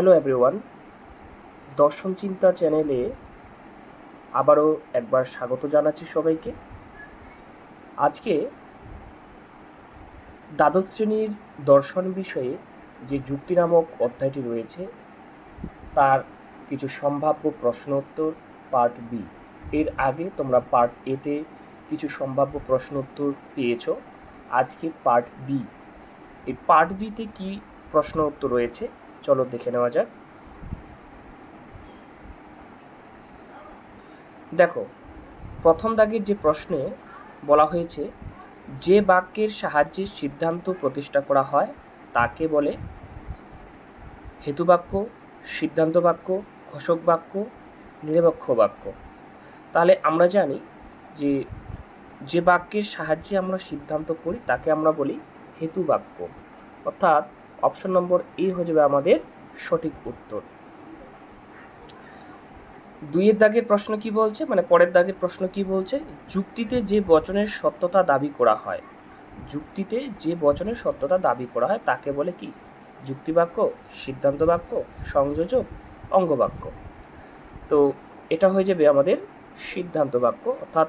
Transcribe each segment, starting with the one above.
Hello everyone দর্শন চিন্তা চ্যানেলে আবারও একবার স্বাগত জানাচ্ছি সবাইকে। আজকে দ্বাদশ শ্রেণির দর্শন বিষয়ে যে যুক্তি নামক অধ্যায়টি রয়েছে, তার কিছু সম্ভাব্য প্রশ্ন উত্তর পার্ট বি এর আগে তোমরা পার্ট এতে কিছু সম্ভাব্য প্রশ্ন উত্তর পেয়েছ। আজকে পার্ট বি এই পার্ট বিতে কী প্রশ্ন উত্তর রয়েছে? চলো দেখে নেওয়া যাক। দেখো, প্রথম দাগের যে প্রশ্নে বলা হয়েছে, যে বাক্যের সাহায্যে সিদ্ধান্ত প্রতিষ্ঠা করা হয়, তাকে বলে হেতুবাক্য সিদ্ধান্ত বাক্য, ঘোষক বাক্য, নিরপেক্ষ বাক্য। তাহলে আমরা জানি যে যে বাক্যের সাহায্যে আমরা সিদ্ধান্ত করি, তাকে আমরা বলি হেতু বাক্য। অর্থাৎ অপশন নম্বর এ হয়ে যাবে আমাদের সঠিক উত্তর। দুইয়ের দাগের প্রশ্ন কি বলছে? মানে পরের দাগের প্রশ্ন কি বলছে? যুক্তিতে যে বচনের সত্যতা দাবি করা হয়, যুক্তিতে যে বচনের সত্যতা দাবি করা হয় তাকে বলে কি? যুক্তিবাক্য সিদ্ধান্ত বাক্য সংযোজক, অঙ্গবাক্য। তো এটা হয়ে যাবে আমাদের সিদ্ধান্ত বাক্য অর্থাৎ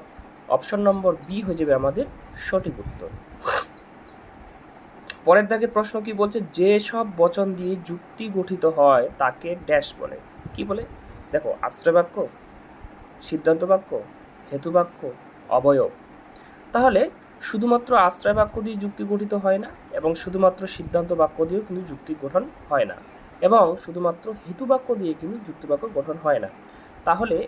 অপশন নম্বর বি হয়ে যাবে আমাদের সঠিক উত্তর। পরের দাগের প্রশ্ন কি বলছে, যে সব বচন দিয়ে যুক্তি গঠিত হয়, তাকে ড্যাশ বলে। কি বলে? দেখো আশ্রয় বাক্য সিদ্ধান্ত বাক্য হেতু বাক্য অবয়ব। তাহলে শুধুমাত্র আশ্রয় বাক্য দিয়ে যুক্তি গঠিত হয় না, এবং শুধুমাত্র সিদ্ধান্ত বাক্য দিয়েও কিন্তু যুক্তি গঠন হয় না, এবং শুধুমাত্র হেতু বাক্য দিয়ে কিন্তু যুক্তি বাক্য গঠন হয় না। তাহলে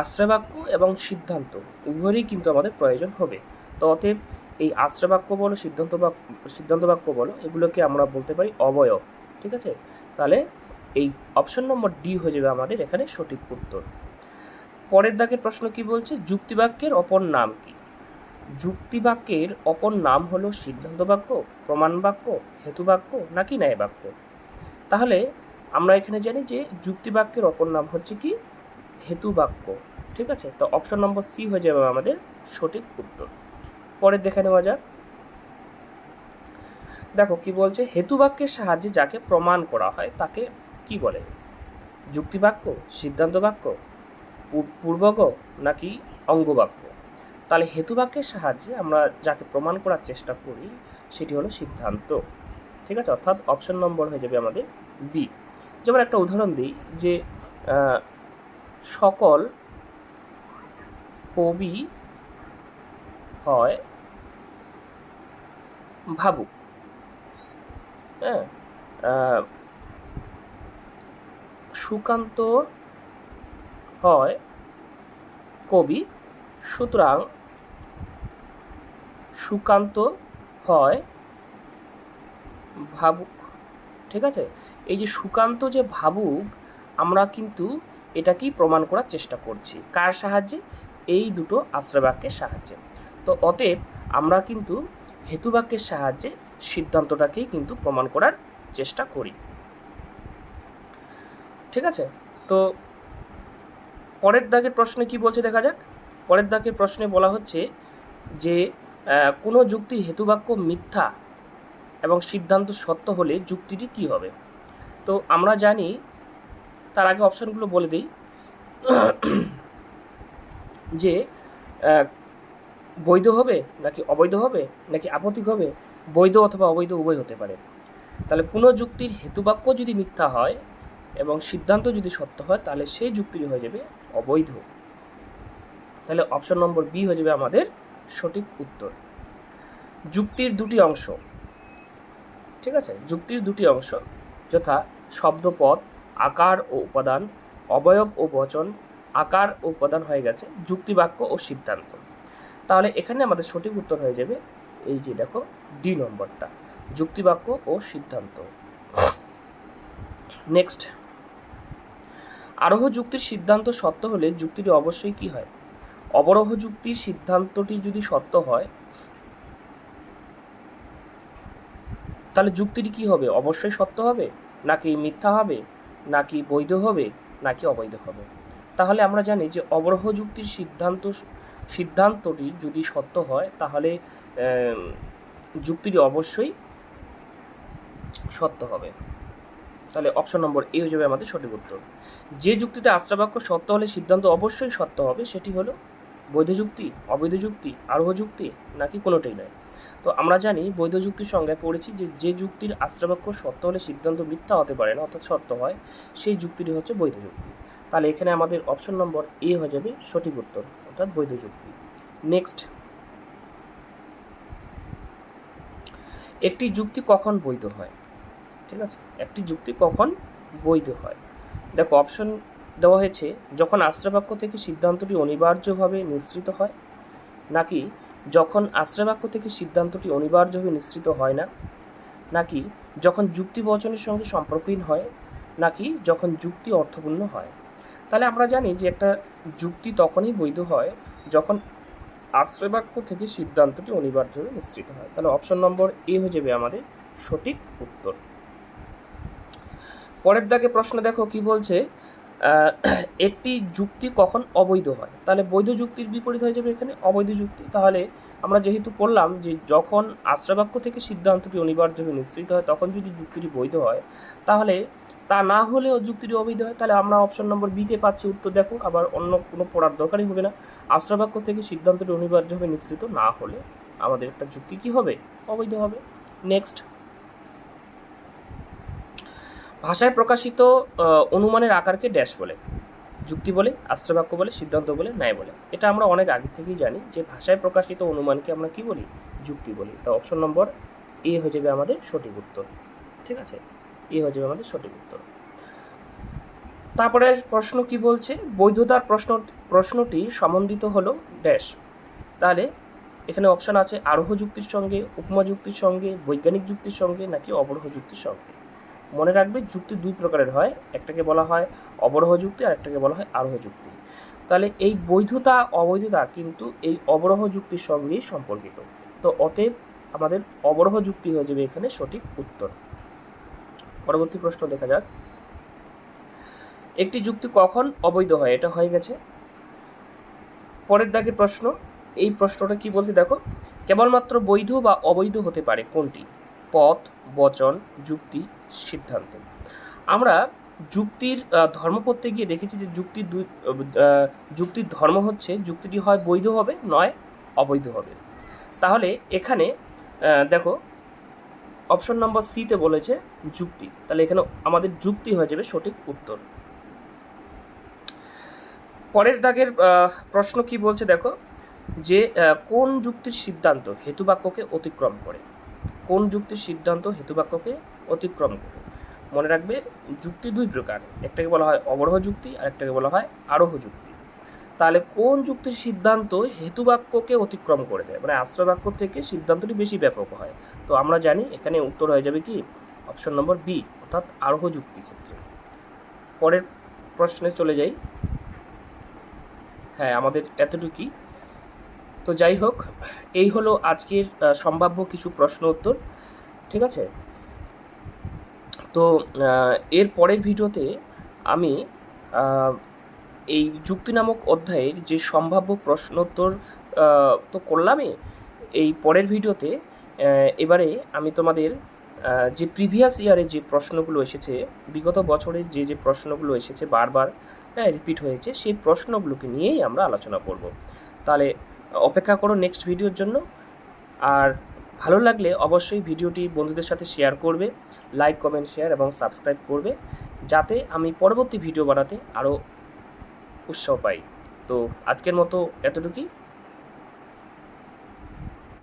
আশ্রয় বাক্য এবং সিদ্ধান্ত উভয়েরই কিন্তু আমাদের প্রয়োজন হবে। তো অতএব এই আশ্রয় বাক্য বলো, সিদ্ধান্ত বাক্য সিদ্ধান্ত বাক্য বলো, এগুলোকে আমরা বলতে পারি অবয়ব, ঠিক আছে? তাহলে এই অপশন নম্বর ডি হয়ে যাবে আমাদের এখানে সঠিক উত্তর। পরের দাগের প্রশ্ন কি বলছে? যুক্তিবাক্যের অপর নাম কি? যুক্তিবাক্যের অপর নাম হলো সিদ্ধান্ত বাক্য, প্রমাণ বাক্য, হেতু বাক্য নাকি ন্যায় বাক্য? তাহলে আমরা এখানে জানি যে যুক্তিবাক্যের অপর নাম হচ্ছে কি? হেতু বাক্য, ঠিক আছে? তো অপশন নম্বর সি হয়ে যাবে আমাদের সঠিক উত্তর। পরে দেখে নেওয়া যাক। দেখো, কি বলছে? হেতু বাক্যের সাহায্যে যাকে প্রমাণ করা হয়, তাকে কি বলে? যুক্তিবাক্য সিদ্ধান্ত বাক্য পূর্বগ, নাকি অঙ্গবাক্য? তাহলে হেতু বাক্যের সাহায্যে আমরা যাকে প্রমাণ করার চেষ্টা করি, সেটি হলো সিদ্ধান্ত। ঠিক আছে? অর্থাৎ অপশন নম্বর হয়ে যাবে আমাদের বি যেমন একটা উদাহরণ দিই যে সকল কবি হয় ভাবুক। হ্যাঁ সুকান্ত হয় কবি, সুতরাং সুকান্ত হয় ভাবুক। ঠিক আছে? এই যে সুকান্ত যে ভাবুক, আমরা কিন্তু এটাকেই প্রমাণ করার চেষ্টা করছি। কার সাহায্যে? এই দুটো আশ্রয়বাক্যের সাহায্যে। তো অতএব আমরা কিন্তু হেতুবাক্যের সাহায্যে সিদ্ধান্তটাকেই কিন্তু প্রমাণ করার চেষ্টা করি। ঠিক আছে? তো পরের দাগের প্রশ্নে কি বলছে দেখা যাক? পরের দাগের প্রশ্নে বলা হচ্ছে যে কোনো যুক্তির হেতুবাক্য মিথ্যা এবং সিদ্ধান্ত সত্য হলে যুক্তিটি কি হবে? তো আমরা জানি, তার আগে অপশনগুলো বলে দিই যে বৈধ হবে নাকি অবৈধ হবে নাকি আপত্তিক হবে? বৈধ অথবা অবৈধ উভয় হতে পারে। তাহলে কোনো যুক্তির হেতুবাক্য যদি মিথ্যা হয় এবং সিদ্ধান্ত যদি সত্য হয়, তাহলে সেই যুক্তিটি হয়ে যাবে অবৈধ। তাহলে অপশন নম্বর বি হয়ে যাবে আমাদের সঠিক উত্তর। যুক্তির দুটি অংশ। ঠিক আছে? যুক্তির দুটি অংশ। যথা শব্দপদ আকার ও উপাদান, অবয়ব ও বচন, আকার ও উপাদান হয়ে গেছে, যুক্তিবাক্য ও সিদ্ধান্ত। তাহলে এখানে আমাদের সঠিক উত্তর হয়ে যাবে এই যে দেখো ডি নম্বরটা, যুক্তিবাক্য ও সিদ্ধান্ত। নেক্সট আরোহ যুক্তির সিদ্ধান্ত সত্য হলে যুক্তিটি অবশ্যই কি হয়? অবরোহ যুক্তির সিদ্ধান্তটি যদি সত্য হয়, তাহলে যুক্তিটি কি হবে? অবশ্যই সত্য হবে? নাকি মিথ্যা হবে? নাকি বৈধ হবে? নাকি অবৈধ হবে? তাহলে আমরা জানি যে অবরোহ যুক্তির সিদ্ধান্ত সিদ্ধান্তটি যদি সত্য হয়, তাহলে যুক্তিটি অবশ্যই সত্য হবে। তাহলে অপশন নম্বর এ হয়ে যাবে আমাদের সঠিক উত্তর। যে যুক্তিতে আশ্রাবাক্য সত্য হলে সিদ্ধান্ত অবশ্যই সত্য হবে, সেটি হলো বৈধ যুক্তি, অবৈধ যুক্তি, আরোহ যুক্তি, নাকি কোনোটাই নয়। তো আমরা জানি বৈধ যুক্তির সঙ্গে পড়েছি যে যে যুক্তির আশ্রাবাক্য সত্য হলে সিদ্ধান্ত মিথ্যা হতে পারে না, অর্থাৎ সত্য হয়, সেই যুক্তিটি হচ্ছে বৈধ যুক্তি। তাহলে এখানে আমাদের অপশন নম্বর এ হয়ে যাবে সঠিক উত্তর। অর্থাৎ বৈধ যুক্তি নেক্সট একটি যুক্তি কখন বৈধ হয়? ঠিক আছে? একটি যুক্তি কখন বৈধ হয়? দেখো অপশন দেওয়া হয়েছে, যখন আশ্রয়বাক্য থেকে সিদ্ধান্তটি অনিবার্যভাবে নিঃসৃত হয়, নাকি যখন আশ্রয়বাক্য থেকে সিদ্ধান্তটি অনিবার্যভাবে নিঃসৃত হয় না, নাকি যখন যুক্তি বচনের সঙ্গে সম্পর্কহীন হয়, নাকি যখন যুক্তি অর্থপূর্ণ হয়। তাহলে আমরা জানি যে একটা যুক্তি তখনই বৈধ হয় যখন আশ্রয় বাক্য থেকে সিদ্ধান্তটি অনিবার্যভাবে নিশ্চিত হয়। তাহলে অপশন নম্বর এ হয়ে যাবে আমাদের সঠিক উত্তর। পরের দাগে প্রশ্ন দেখো কি বলছে একটি যুক্তি কখন অবৈধ হয়? তাহলে বৈধ যুক্তির বিপরীত হয়ে যাবে এখানে অবৈধ যুক্তি। তাহলে আমরা যেহেতু পড়লাম যে যখন আশ্রয়বাক্য থেকে সিদ্ধান্তটি অনিবার্যভাবে নিশ্চিত হয়, তখন যদি যুক্তিটি বৈধ হয়, তাহলে তা না হলেও যুক্তিটি অবৈধ হয় তাহলে আমরা অপশন নম্বর বিতে পাচ্ছি, উত্তর দেখো, আবার অন্য কোনো পড়ার দরকারই হবে না। আশ্রয়বাক্য থেকে সিদ্ধান্তটি অনিবার্যভাবে নিশ্চিত না হলে আমাদের একটা যুক্তি কি হবে? অবৈধ হবে। নেক্সট ভাষায় প্রকাশিত অনুমানের আকারকে ড্যাশ বলে। যুক্তি বলে, আশ্রয়বাক্য বলে, সিদ্ধান্ত বলে, ন্যায় বলে। এটা আমরা অনেক আগে থেকেই জানি যে ভাষায় প্রকাশিত অনুমানকে আমরা কি বলি? যুক্তি বলি। তো অপশন নম্বর এ হয়ে যাবে আমাদের সঠিক উত্তর। ঠিক আছে? এ হয়ে যাবে আমাদের সঠিক উত্তর। তারপরে প্রশ্ন কি বলছে? বৈধতার প্রশ্ন, প্রশ্নটি সম্বন্ধিত হলো ড্যাশ। তাহলে এখানে অপশন আছে আরোহ যুক্তির সঙ্গে, উপমা যুক্তির সঙ্গে, বৈজ্ঞানিক যুক্তির সঙ্গে, নাকি অবরোহ যুক্তির সঙ্গে। মনে রাখবে যুক্তি দুই প্রকারের হয়, একটাকে বলা হয় অবরোহ যুক্তি আর একটাকে বলা হয় আরোহ যুক্তি। তাহলে এই বৈধতা, অবৈধতা কিন্তু এই অবরোহ যুক্তির সঙ্গেই সম্পর্কিত। তো অতএব আমাদের অবরোহ যুক্তি হয়ে যাবে এখানে সঠিক উত্তর। পরবর্তী প্রশ্ন দেখা যাক। একটি যুক্তি কখন অবৈধ হয়? এটা হয়ে গেছে। পরের দাগের প্রশ্ন। এই প্রশ্নটা কি বলছে দেখো? কেবলমাত্র বৈধ বা অবৈধ হতে পারে কোনটি? পথ, বচন, যুক্তি, সিদ্ধান্ত। আমরা যুক্তির ধর্ম পড়তে গিয়ে দেখেছি যে যুক্তির দুই যুক্তির ধর্ম হচ্ছে যুক্তিটি হয় বৈধ হবে, নয় অবৈধ হবে। তাহলে এখানে দেখো অপশন নম্বর সিতে বলেছে যুক্তি। তাহলে এখানে আমাদের যুক্তি হয়ে যাবে সঠিক উত্তর। পরের দাগের প্রশ্ন কি বলছে দেখো? যে কোন যুক্তির সিদ্ধান্ত হেতুবাক্যকে অতিক্রম করে? কোন যুক্তির সিদ্ধান্ত হেতুবাক্যকে অতিক্রম করে? মনে রাখবে, যুক্তি দুই প্রকার। একটাকে বলা হয় অবরোহ যুক্তি আর একটাকে বলা হয় আরোহ যুক্তি। তাহলে কোন যুক্তির সিদ্ধান্ত হেতুবাক্যকে অতিক্রম করে দেয়? মানে আশ্রয় বাক্য থেকে সিদ্ধান্তটি বেশি ব্যাপক হয়। তো আমরা জানি এখানে উত্তর হয়ে যাবে কি? অপশন নম্বর বি অর্থাৎ আরোহ যুক্তি ক্ষেত্রে। পরের প্রশ্নে চলে যাই। হ্যাঁ আমাদের এতটুকুই। তো যাই হোক, এই হলো আজকের সম্ভাব্য কিছু প্রশ্ন উত্তর, ঠিক আছে? তো এর পরের ভিডিওতে আমি এই যুক্তি নামক অধ্যায়ের যে সম্ভাব্য প্রশ্নোত্তর তো করলামই এই পরের ভিডিওতে এবারে আমি তোমাদের যে প্রিভিয়াস ইয়ারে যে প্রশ্নগুলো এসেছে, বিগত বছরের যে যে প্রশ্নগুলো এসেছে বারবার হ্যাঁ রিপিট হয়েছে, সেই প্রশ্নগুলোকে নিয়েই আমরা আলোচনা করব। তাহলে অপেক্ষা করো নেক্সট ভিডিওর জন্য। আর ভালো লাগলে অবশ্যই ভিডিওটি বন্ধুদের সাথে শেয়ার করবে, লাইক, কমেন্ট, শেয়ার এবং সাবস্ক্রাইব করবে, যাতে আমি পরবর্তী ভিডিও বানাতে আরও উৎসাহ পাই। তো আজকের মতো এতটুকুই।